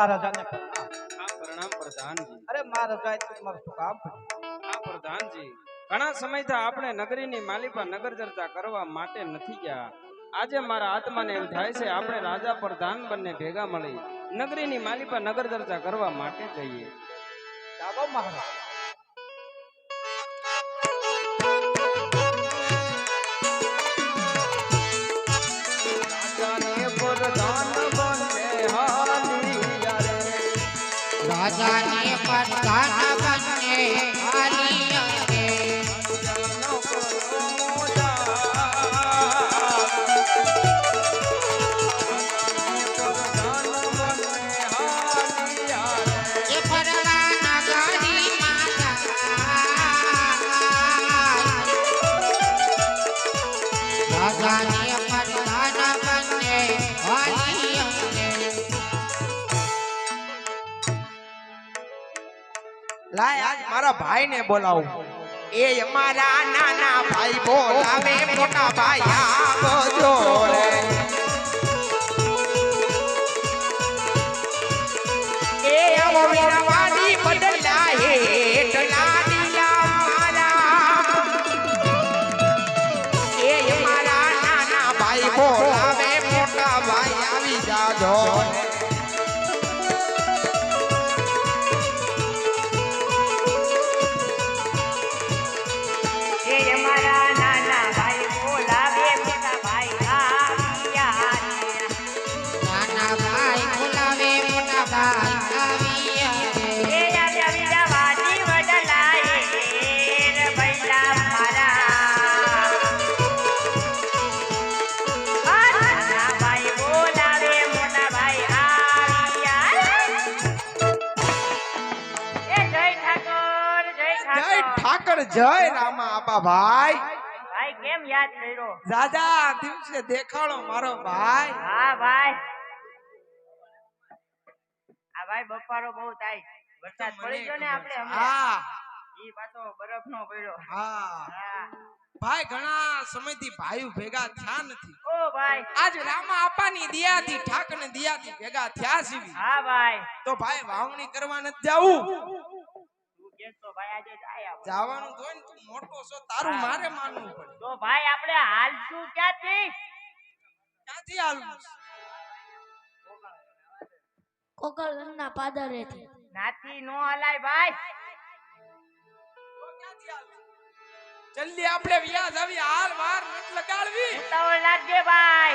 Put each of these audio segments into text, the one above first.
મહારાજાને પ્રણામ. પ્રણામ પ્રધાનજી. અરે મહારાજા એ તમારું શું કામ? પ્રધાનજી. ઘણા સમયથી આપણે નગરીની માલિકા નગર ચર્ચા કરવા માટે નથી ગયા. આજે મારા આત્માને એમ થાય છે આપણે રાજા પ્રધાન બંને ભેગા મળી નગરીની માલિકા નગર ચર્ચા કરવા માટે જઈએ. મહારાજ. લાય આજ મારા ભાઈને બોલાવું. એ અમારા નાના ભાઈ બોલાવે મોટા ભાઈ આવજો રે. એ આવો જય રામા આપા ભાઈ. ભાઈ કેમ યાદ કર્યો? દાદા દિવસે દેખાડો મારો ભાઈ. હા ભાઈ. આ ભાઈ બફારો બહુ થાય. વરસાદ પડી ગયો ને આપણે હા. ઈ પાછો બરફ નો પડ્યો. હા. ભાઈ ઘણા સમયથી ભાઈઓ ભેગા થયા નથી. ઓ ભાઈ. આજ રામા આપાની દિયાથી ઠાકર દિયાથી ભેગા થયા છે હા ભાઈ. તો ભાઈ વાવણી કરવા નથી જાવું? આજે આપણે. જવાનું તો ને તું મોટો છો તારું મારે માનવું પડે. તો ભાઈ આપણે હાલશું ક્યાંથી? ક્યાંથી હાલવું? કોકળગંજના પાદરેથી. નાથી નો હલાય ભાઈ? જલ્દી આપણે વ્યાજ આવી હાલ વાર નથી લગાડવી. ઉતાવળ લાગે ભાઈ.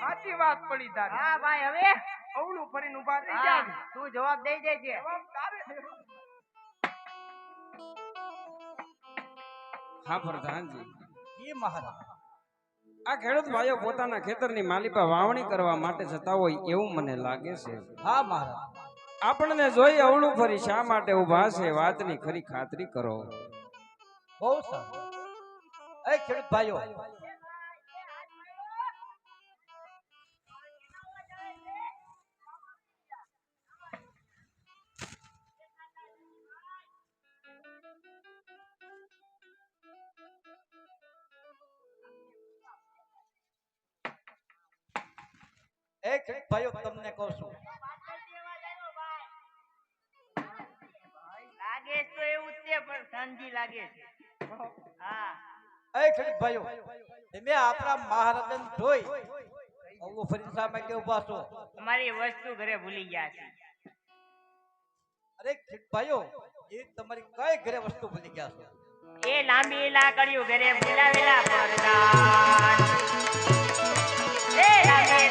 સાચી વાત પડી તારી. હા ભાઈ હવે. અવળું ફરીને ઊભા થઈ જાય તું જવાબ દઈ દેજે. હા પ્રધાનજી. એ મહારાજ. આ ખેડૂત ભાઈઓ પોતાના ખેતરની માલિકા વાવણી કરવા માટે જતા હોય એવું મને લાગે છે. હા મહારાજ. આપણને જોઈ અવળું ફરી શા માટે ઊભા છે વાતની ખરી ખાતરી કરો. બહુ સારું. એ ખેડૂત ભાઈઓ એ ખેડૂત ભાઈઓ તમને કહું છું. લાગે તો એવું જ પણ સંજી લાગે છે. હા. એ ખેડૂત ભાઈઓ તમે આપણા મહારાજન જોઈ અવળું ફરી સામે કે ઊભા છો? અમારી વસ્તુ ઘરે ભૂલી ગયા છે. અરે ખેડૂત ભાઈઓ એ તમારી કઈ ઘરે વસ્તુ ભૂલી ગયા છો? એ લાંબી લાકડીઓ ઘરે ભૂલાવેલા પરદાન એ લાંબી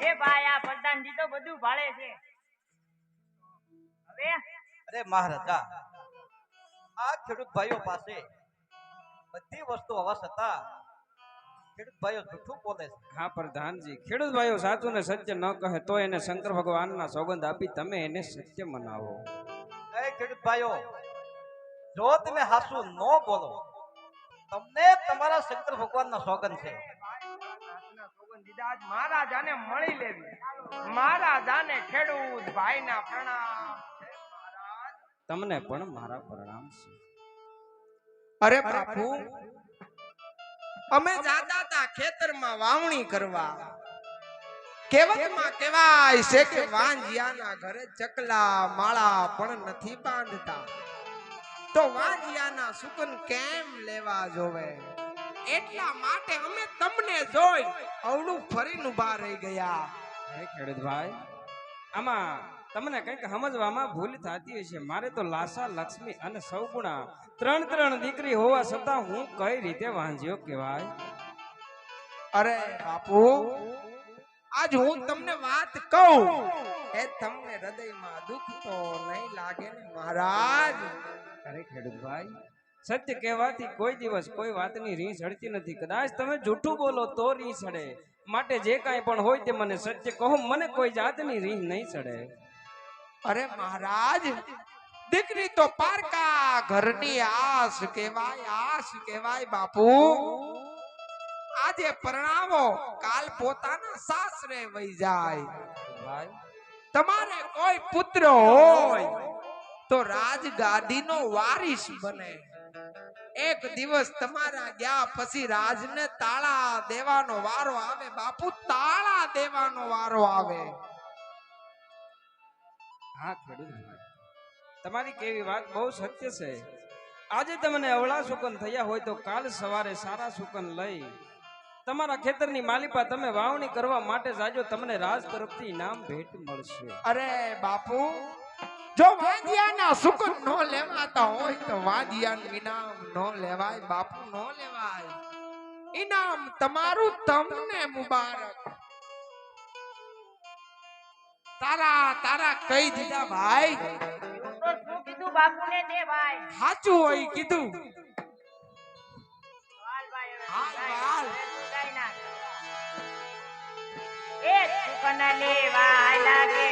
એ ભાઈ આ પ્રધાનજી તો બધું ભાળે છે. હવે? અરે મહારાજા આ ખેડૂત ભાઈઓ પાસે બધી વસ્તુ હોવા છતાં ખેડૂત ભાઈઓ જૂઠું બોલે છે. હા પ્રધાનજી ખેડૂત ભાઈઓ સાચું ને સત્ય ન કહે તો એને શંકર ભગવાનના સોગંદ આપી તમે એને સત્ય મનાવો. એ ખેડૂત ભાઈઓ જો તમે હાસુ ન બોલો તમને તમારા શંકર ભગવાનના સોગંદ છે. મહારાજાને મળી લેવી. મહારાજાને ખેડૂત ભાઈના પ્રણામ. તમને પણ મારા પ્રણામ છે. અરે પ્રભુ અમે જાતા હતા ખેતરમાં વાવણી કરવા. કેવતમાં કહેવાય છે કે વાંજિયાના ઘરે ચકલા માળા પણ નથી બાંધતા. તો વાંજિયાના સુકન કેમ લેવા જોવે? એટલા માટે અમે તમને જોઈ અવળું ફરીને ઊભા રહી ગયા. હે ખેડૂત આમાં તમને કંઈક સમજવામાં ભૂલ થતી હશે. મારે તો લાસા લક્ષ્મી અને સૌગુણા ત્રણ ત્રણ દીકરી હોવા છતાં હું કઈ રીતે વાંજ્યો કહેવાય? અરે બાપુ આજ હું તમને વાત કહું. એ તમને હૃદયમાં દુઃખ તો નહીં લાગે ને મહારાજ? અરે ખેડૂતભાઈ સત્ય કહેવાથી કોઈ દિવસ કોઈ વાતની રીસ હડતી નથી. કદાચ તમે જૂઠું બોલો તો રીસ હડે. માટે જે કાંઈ પણ હોય તે મને સત્ય કહો. મને કોઈ જાતની રીસ નહીં ચડે અરે મહારાજ દીકરી તો પારકા ઘરની આસ કહેવાય આસ કહેવાય બાપુ. આજે પરણાવો કાલ પોતાના સાસરે વહી જાય. તમારે કોઈ પુત્ર હોય તો રાજગાદીનો વારિસ બને. એક દિવસ તમારા ગયા પછી રાજને તાળા દેવાનો વારો આવે બાપુ તાળા દેવાનો વારો આવે. હા ખેડૂત તમારી કેવી વાત? બહુ સત્ય છે. આજે તમને અવળા સુકન થયા હોય તો કાલ સવારે સારા સુકન લઈ. તમારા ખેતરની માલિપા તમે વાવણી કરવા માટે જાજો તમને રાજ તરફથી ઇનામ ભેટ મળશે. અરે બાપુ જો વાંજિયાના સુકન નો લેવાતા હોય તો વાંજિયાનું ઇનામ નો લેવાય, બાપુ નો લેવાય. ઇનામ તમારું, તમને મુબારક. તારા તારા કહી દીધા ભાઈ? સાચું હોય કીધું. લેવા લાગે.